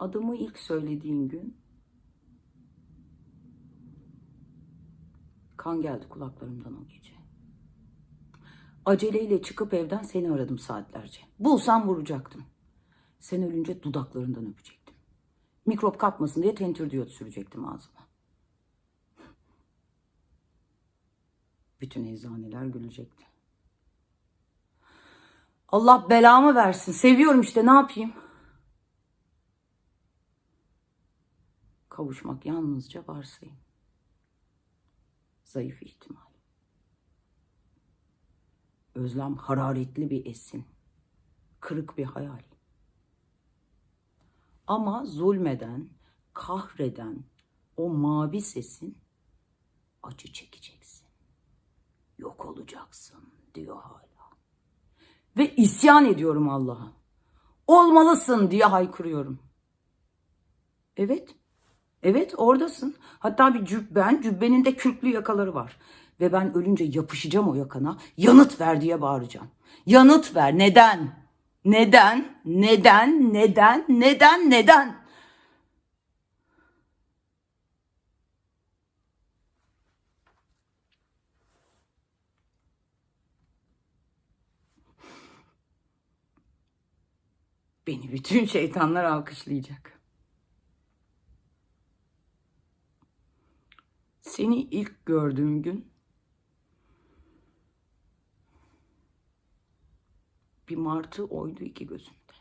Adımı ilk söylediğin gün kan geldi kulaklarımdan o gece. Aceleyle çıkıp evden seni aradım saatlerce. Bulsam vuracaktım. Sen ölünce dudaklarından öpecektim. Mikrop kapmasın diye tentür diyot sürecektim ağzıma. Bütün eczaneler gülecekti. Allah belamı versin. Seviyorum işte ne yapayım? Kavuşmak yalnızca varsayım. Zayıf ihtimal. Özlem hararetli bir esin. Kırık bir hayal. Ama zulmeden, kahreden o mavi sesin acı çekeceksin. Yok olacaksın diyor hala. Ve isyan ediyorum Allah'a. Olmalısın diye haykırıyorum. Evet. Evet oradasın. Hatta bir cübben, cübbenin de kürklü yakaları var. Ve ben ölünce yapışacağım o yakana. Yanıt ver diye bağıracağım. Yanıt ver. Neden? Neden? Neden? Neden? Neden? Neden? Beni bütün şeytanlar alkışlayacak. Seni ilk gördüğüm gün bir martı oydu iki gözümde.